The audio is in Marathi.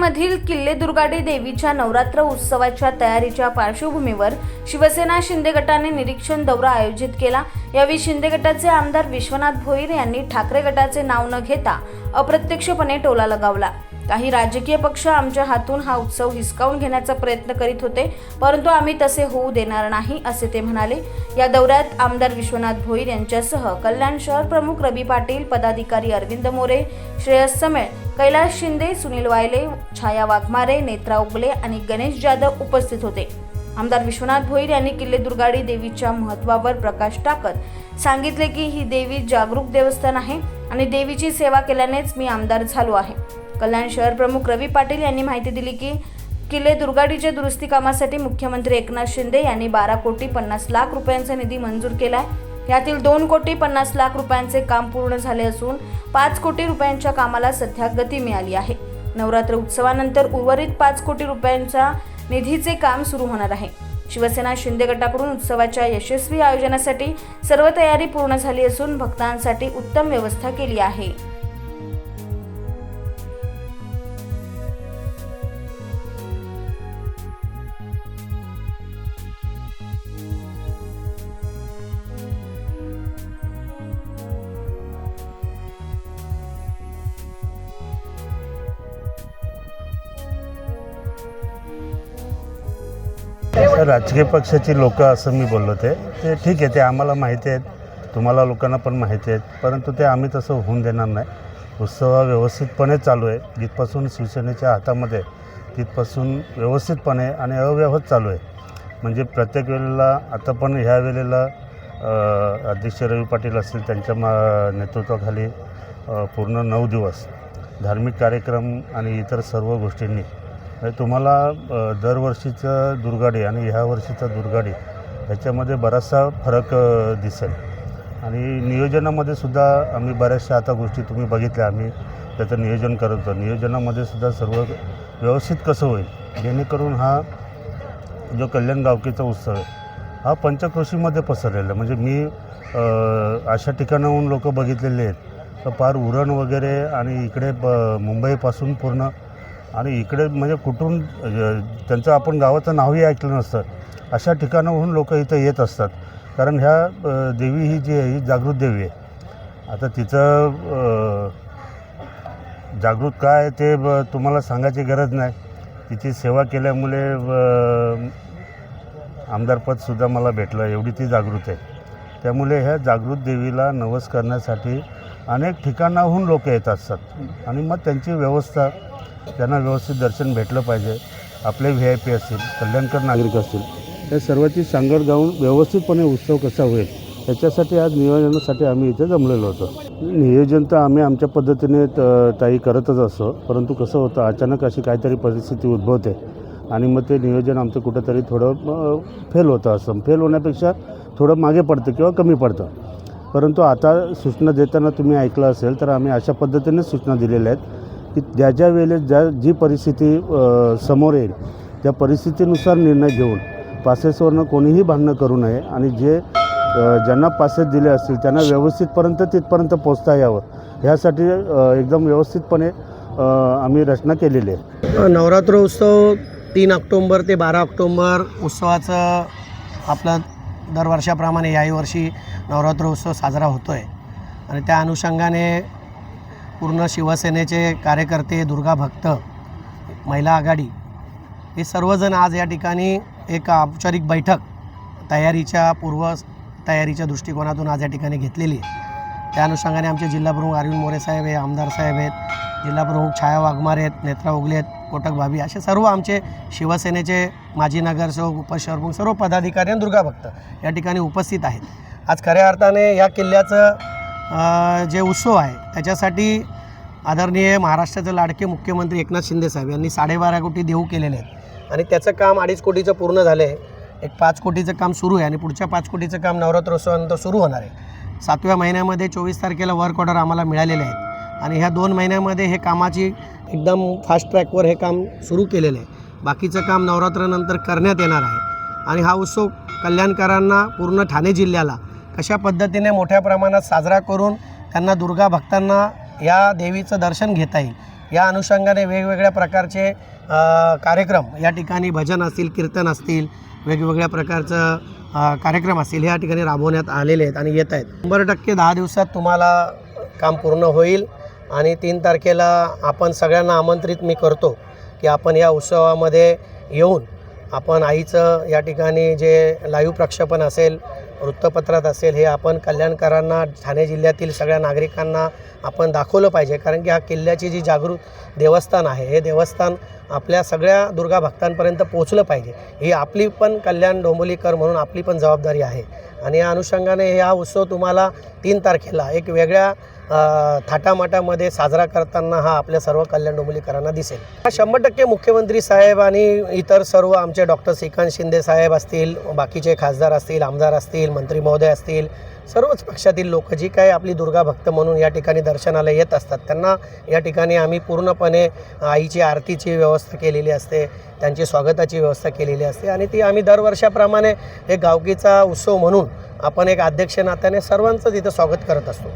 मधील किल्ले दुर्गाडी देवीच्या नवरात्र उत्सवाच्या तयारीच्या पार्श्वभूमीवर शिवसेना शिंदे गटाने निरीक्षण दौरा आयोजित केला. यावेळी शिंदे गटाचे आमदार विश्वनाथ भोईर यांनी ठाकरे गटाचे नाव न घेता अप्रत्यक्षपणे टोला लगावला. काही राजकीय पक्ष आमच्या हातून हा उत्सव हिसकावून घेण्याचा प्रयत्न करीत होते परंतु आम्ही तसे होऊ देणार नाही असे ते म्हणाले. या दौऱ्यात आमदार विश्वनाथ भोईर यांच्यासह कल्याण शहर प्रमुख रवी पाटील पदाधिकारी अरविंद मोरे श्रेयस समेळ कैलास शिंदे सुनील वायले छाया वाघमारे नेत्रा उगले आणि गणेश जाधव उपस्थित होते. आमदार विश्वनाथ भोईर यांनी किल्ले दुर्गाडी देवीच्या महत्त्वावर प्रकाश टाकत सांगितले की ही देवी जागरूक देवस्थान आहे आणि देवीची सेवा केल्यानेच मी आमदार झालो आहे. कल्याण शहर प्रमुख रवी पाटील यांनी माहिती दिली की किल्ले दुर्गाडीच्या दुरुस्ती कामासाठी मुख्यमंत्री एकनाथ शिंदे यांनी बारा कोटी पन्नास लाख रुपयांचा निधी मंजूर केला आहे यातील दोन कोटी पन्नास लाख रुपयांचे काम पूर्ण झाले असून पाच कोटी रुपयांच्या कामाला सध्या गती मिळाली आहे. नवरात्र उत्सवानंतर उर्वरित पाच कोटी रुपयांच्या निधीचे काम सुरू होणार आहे. शिवसेना शिंदे गटाकडून उत्सवाच्या यशस्वी आयोजनासाठी सर्व तयारी पूर्ण झाली असून भक्तांसाठी उत्तम व्यवस्था केली आहे. तर राजकीय पक्षाची लोकं असं मी बोललो ते. ते ठीक आहे ते आम्हाला माहिती आहेत. तुम्हाला लोकांना पण माहिती आहेत. परंतु ते आम्ही तसं होऊन देणार नाही. उत्सव हा व्यवस्थितपणे चालू आहे. जिथपासून शिवसेनेच्या हातामध्ये तिथपासून व्यवस्थितपणे आणि अव्यवहार चालू आहे. म्हणजे प्रत्येक वेळेला आता पण ह्या वेळेला अध्यक्ष रवी पाटील असतील त्यांच्या मा नेतृत्वाखाली पूर्ण नऊ दिवस धार्मिक कार्यक्रम आणि इतर सर्व गोष्टींनी म्हणजे तुम्हाला दरवर्षीचं दुर्गाडी आणि ह्या वर्षीचा दुर्गाडी ह्याच्यामध्ये बराचसा फरक दिसेल. आणि नियोजनामध्ये सुद्धा आम्ही बऱ्याचशा आता गोष्टी तुम्ही बघितल्या आम्ही त्याचं नियोजन करत होतो. नियोजनामध्ये सुद्धा सर्व व्यवस्थित कसं होईल? जेणेकरून हा जो कल्याण गावकीचा उत्सव आहे हा पंचक्रोशीमध्ये पसरलेला आहे. म्हणजे मी अशा ठिकाणाहून लोक बघितलेले आहेत. तर फार उरण वगैरे आणि इकडे ब मुंबईपासून पूर्ण आणि इकडे म्हणजे कुठून त्यांचं आपण गावाचं नावही ऐकलं नसतं अशा ठिकाणाहून लोक इथं येत असतात. कारण ह्या देवी ही जी आहे ही जागृत देवी आहे. आता तिचं जागृत काय आहे ते ब- तुम्हाला सांगायची गरज नाही. तिची सेवा केल्यामुळे आमदारपदसुद्धा मला भेटलं एवढी ती जागृत आहे. त्यामुळे ह्या जागृत देवीला नवस करण्यासाठी अनेक ठिकाणाहून लोक येत असतात. आणि मग त्यांची व्यवस्था त्यांना व्यवस्थित दर्शन भेटलं पाहिजे. आपले व्ही आय पी असतील कल्याणकर नागरिक असतील या सर्वांची सांगड गाऊन व्यवस्थितपणे उत्सव कसा होईल याच्यासाठी आज नियोजनासाठी आम्ही इथे जमलेलो होतो. नियोजन तर आम्ही आमच्या पद्धतीने त- ताई करतच असतो परंतु कसं होतं अचानक अशी काहीतरी परिस्थिती उद्भवते आणि मग ते नियोजन आमचं कुठंतरी थोडं फेल होतं असं. फेल होण्यापेक्षा थोडं मागे पडतं किंवा कमी पडतं. परंतु आता सूचना देताना तुम्ही ऐकलं असेल तर आम्ही अशा पद्धतीने सूचना दिलेल्या आहेत. की ज्या ज्या वेळेस ज्या जी परिस्थिती समोर येईल त्या परिस्थितीनुसार निर्णय घेऊन पासेसवरनं कोणीही भांडणं करू नये आणि जे ज्यांना पासेस दिले असतील त्यांना व्यवस्थितपर्यंत तिथपर्यंत पोचता यावं. ह्यासाठी एकदम व्यवस्थितपणे आम्ही रचना केलेली आहे. नवरात्र उत्सव तीन ऑक्टोंबर ते बारा ऑक्टोंबर उत्सवाचं आपलं दरवर्षाप्रमाणे याही वर्षी नवरात्र उत्सव साजरा होतो आहे आणि त्या अनुषंगाने पूर्ण शिवसेनेचे कार्यकर्ते दुर्गा भक्त महिला आघाडी हे सर्वजण आज या ठिकाणी एक औपचारिक बैठक तयारीच्या पूर्व तयारीच्या दृष्टिकोनातून आज या ठिकाणी घेतलेली आहे. त्या अनुषंगाने आमचे जिल्हाप्रमुख अरविंद मोरे साहेब आहे आमदार साहेब आहेत जिल्हाप्रमुख छाया वाघमारे आहेत नेत्रा उगले आहेत कोटक भाभी असे सर्व आमचे शिवसेनेचे माजी नगरसेवक उपशहरप्रमुख सर्व पदाधिकारी आणि दुर्गा भक्त या ठिकाणी उपस्थित आहेत. आज खऱ्या अर्थाने या किल्ल्याचं जे उत्सव आहे त्याच्यासाठी आदरणीय महाराष्ट्राचे लाडके मुख्यमंत्री एकनाथ शिंदे साहेब यांनी साडेबारा कोटी देऊ केलेले आहेत. आणि त्याचं काम अडीच कोटीचं पूर्ण झालं आहे. एक पाच कोटीचं काम सुरू आहे आणि पुढच्या पाच कोटीचं काम नवरात्रोत्सवानंतर सुरू होणार आहे. सातव्या महिन्यामध्ये चोवीस तारखेला वर्क ऑर्डर आम्हाला मिळालेले आहेत. आणि ह्या दोन महिन्यामध्ये हे कामाची एकदम फास्ट ट्रॅकवर हे काम सुरू केलेलं आहे. बाकीचं काम नवरात्रानंतर करण्यात येणार आहे. आणि हा उत्सव कल्याणकरांना पूर्ण ठाणे जिल्ह्याला कशा पद्धतीने मोठ्या प्रमाणात साजरा करून त्यांना दुर्गा भक्तांना या देवीचं दर्शन घेता येईल. या अनुषंगाने वेगवेगळ्या प्रकारचे कार्यक्रम या ठिकाणी भजन असतील कीर्तन असतील वेगवेगळ्या प्रकारचं कार्यक्रम असतील या ठिकाणी राबवण्यात आलेले आहेत आणि येत आहेत. शंभर टक्के दहा दिवसात तुम्हाला काम पूर्ण होईल आणि तीन तारखेला आपण सगळ्यांना आमंत्रित मी करतो की आपण या उत्सवामध्ये येऊन आपण आईचं या ठिकाणी जे लाईव्ह प्रक्षेपण असेल वृत्तपत्रात असेल हे आपण कल्याणकरांना ठाणे जिल्ह्यातील सगळ्या नागरिकांना आपण दाखवलं पाहिजे. कारण की हा किल्ल्याची जी जागृत देवस्थान आहे हे देवस्थान आपल्या सगळ्या दुर्गा भक्तांपर्यंत पोचलं पाहिजे. ही आपली पण कल्याण डोंबोलीकर म्हणून आपली पण जबाबदारी आहे. आणि या अनुषंगाने हा उत्सव तुम्हाला तीन तारखेला एक वेगळ्या थाटामाटामध्ये साजरा करताना हा आपल्या सर्व कल्याण डोंबोलीकरांना दिसेल. हा शंभर टक्के मुख्यमंत्री साहेब आणि इतर सर्व आमचे डॉक्टर श्रीकांत शिंदे साहेब असतील बाकीचे खासदार असतील आमदार असतील मंत्री महोदय असतील सर्वच पक्षातील लोक जी काही आपली दुर्गा भक्त म्हणून या ठिकाणी दर्शनाला येत असतात त्यांना या ठिकाणी आम्ही पूर्णपणे आईची आरतीची व्यवस्था केलेली असते त्यांची स्वागताची व्यवस्था केलेली असते आणि ती आम्ही दरवर्षाप्रमाणे एक गावकीचा उत्सव म्हणून आपण एक अध्यक्ष नात्याने सर्वांचं तिथं स्वागत करत असतो.